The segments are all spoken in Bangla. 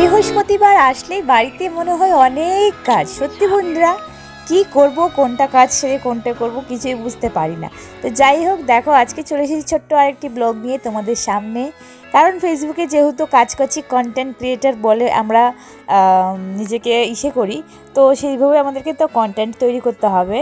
বৃহস্পতিবার আসলে বাড়িতে মনে হয় অনেক কাজ। সত্যি বন্ধুরা, কি করব, কোনটা কাজ সেরে কোনটা করব কিছুই বুঝতে পারি না। তো যাই হোক, দেখো আজকে চলে এসেছি ছোট্ট আরেকটি ব্লগ নিয়ে তোমাদের সামনে। কারণ ফেসবুকে যেহেতু কাজ করছি কন্টেন্ট ক্রিয়েটার বলে আমরা নিজেকে ইসে করি, তো সেইভাবে আমাদেরকে তো কন্টেন্ট তৈরি করতে হবে।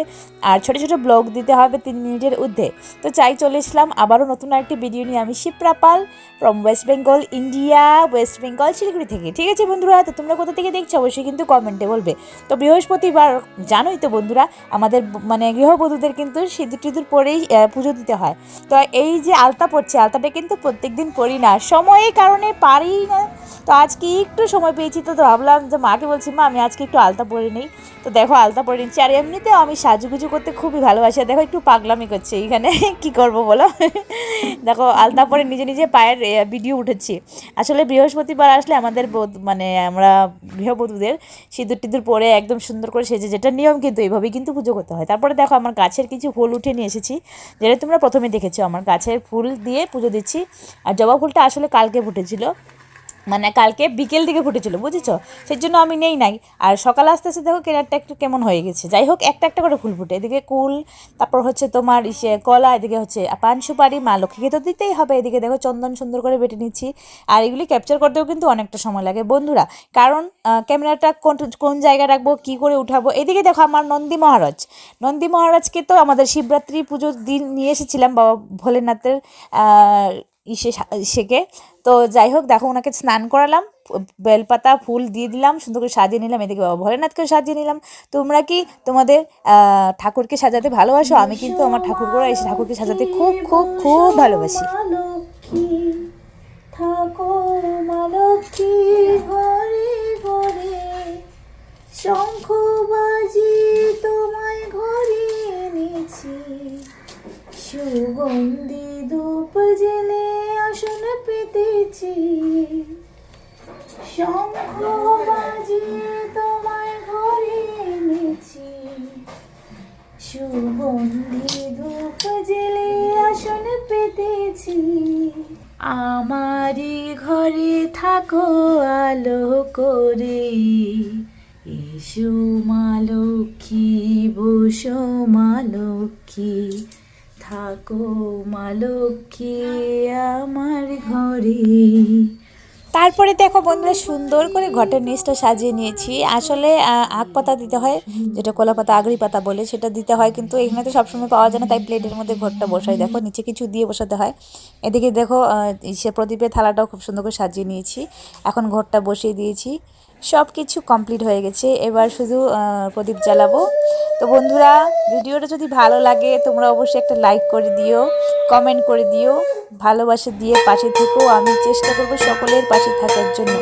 আর ছোট ছোট ব্লগ দিতে হবে তিন মিনিটের ঊর্ধ্বে। তো চাই চলে এসলাম, আবারও নতুন একটি ভিডিও নিয়ে আমি শিপ্রা পাল ফ্রম ওয়েস্ট বেঙ্গল ইন্ডিয়া ওয়েস্ট বেঙ্গল শিলিগুড়ি থেকে। ঠিক আছে বন্ধুরা, তো তোমরা কোথা থেকে দেখছ অবশ্যই কিন্তু কমেন্টে বলবে। তো বৃহস্পতিবার, জানোই তো বন্ধুরা, আমাদের মানে গৃহবধূদের কিন্তু সিঁদুর টিঁদুর পরেই পুজো দিতে হয়। তো এই যে আলতা পড়ছে, আলতাটা কিন্তু প্রত্যেক দিন পড়ি না সময়ের কারণে পারি না। তো আজকে একটু সময় পেয়েছি, তো ভাবলাম যে মাকে বলছি, মা, আমি আজকে একটু আলতা পরে নিই। তো দেখো, আলতা পরে নিচ্ছি। আর এমনিতেও আমি সাজুগুজু করতে খুবই ভালোবাসি। দেখো, একটু পাগলামি করছে এইখানে। কি করব বলো? দেখো, আলতা পরে নিজে নিজে পায়ের ভিডিও উঠেছি। আসলে বৃহস্পতিবার আসলে আমাদের মানে আমরা গৃহবধূদের সিঁদুর টিঁদুর পরে একদম সুন্দর করে সেজে, যেটা নিয়ম কিন্তু এইভাবেই কিন্তু পুজো করতে হয়। তারপরে দেখো, আমার গাছের কিছু ফুল উঠে নিয়ে এসেছি, যেটা তোমরা প্রথমে দেখেছ। আমার গাছের ফুল দিয়ে পুজো দিচ্ছি। আর জবা ফুলটা আসলে কালকে ফুটেছিল। মানে কালকে বিকেল দিকে ফুটেছিল বুঝেছ? সেই জন্য আমি নেই নাই। আর সকাল আস্তে আস্তে দেখো কেনারটা একটু কেমন হয়ে গেছে। যাই হোক, একটা একটা করে ফুল ফুটে। এদিকে কুল, তারপর হচ্ছে তোমার ইসে কলা, এদিকে হচ্ছে পান সুপারি মা লক্ষ্মীকে তো দিতেই হবে। এদিকে দেখো চন্দন সুন্দর করে বেটে নিচ্ছি। আর এগুলি ক্যাপচার করতেও কিন্তু অনেকটা সময় লাগে। বন্ধুরা, কারণ ক্যামেরাটা কোন কোন জায়গায় রাখব, কী করে উঠাবো? এদিকে দেখো আমার নন্দী মহারাজ। নন্দী মহারাজকে তো আমাদের শিবরাত্রি পুজোর দিন নিয়ে এসেছিলাম, বাবা ভোলেনাথের ইসে শেখে তো যাই হোক দেখো ওনাকে স্নান করালাম, বেলপাতা, ফুল দিয়ে দিলাম, সুন্দর করে সাজিয়ে নিলাম। এদিকে বাবা ভোলেনাথকে সাজিয়ে নিলাম। তোমরা কি তোমাদের ঠাকুরকে সাজাতে ভালোবাসো? আমি কিন্তু আমার ঠাকুর করে এসে ঠাকুরকে সাজাতে খুব খুব খুব ভালোবাসি। লক্ষ্মী থাকো মা লক্ষ্মী ঘরে ঘরে শঙ্খ বাজি তোমায় ঘরে সুগন্ধি ধূপ জেলে পেতেছি শঙ্খ বাজি তোমায় ঘরে এনেছি। সুগন্ধি ধূপ জেলে আসন পেতেছি। আমারই ঘরে থাকো, আলো করে। এসো মা লক্ষ্মী, বসো মা লক্ষ্মী। থাকো মা লক্ষ্মী আমার ঘরে। তারপরে দেখো বন্ধুরা, সুন্দর করে ঘটের নিচটা সাজিয়ে নিয়েছি। আসলে আখ পাতা দিতে হয়, যেটা কলা পাতা আগড়ি পাতা বলে সেটা দিতে হয়, কিন্তু এখানে তো সবসময় পাওয়া যায় না, তাই প্লেটের মধ্যে ঘরটা বসাই। দেখো, নিচে কিছু দিয়ে বসাতে হয়। এদিকে দেখো সে প্রদীপের থালাটাও খুব সুন্দর করে সাজিয়ে নিয়েছি। এখন ঘরটা বসিয়ে দিয়েছি। সব কিছু কমপ্লিট হয়ে গেছে। এবার শুধু প্রদীপ জ্বালাবো। তো বন্ধুরা, ভিডিওটা যদি ভালো লাগে, তোমরা অবশ্যই একটা লাইক করে দিও, কমেন্ট করে দিও, ভালোবাসা দিয়ে পাশে থেকেও আমি চেষ্টা করব সকলের পাশে থাকার জন্য।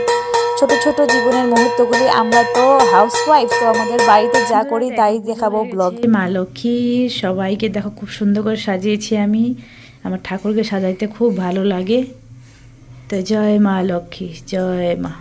ছোট ছোট জীবনের মুহূর্তগুলি আমরা তো হাউসওয়াইফ তো আমাদের বাড়িতে যা করি তাই দেখাবো ব্লগ মা লক্ষ্মী, সবাইকে দেখো খুব সুন্দর করে সাজিয়েছি আমি। আমার ঠাকুরকে সাজাইতে খুব ভালো লাগে। তো জয় মা লক্ষ্মী, জয় মা।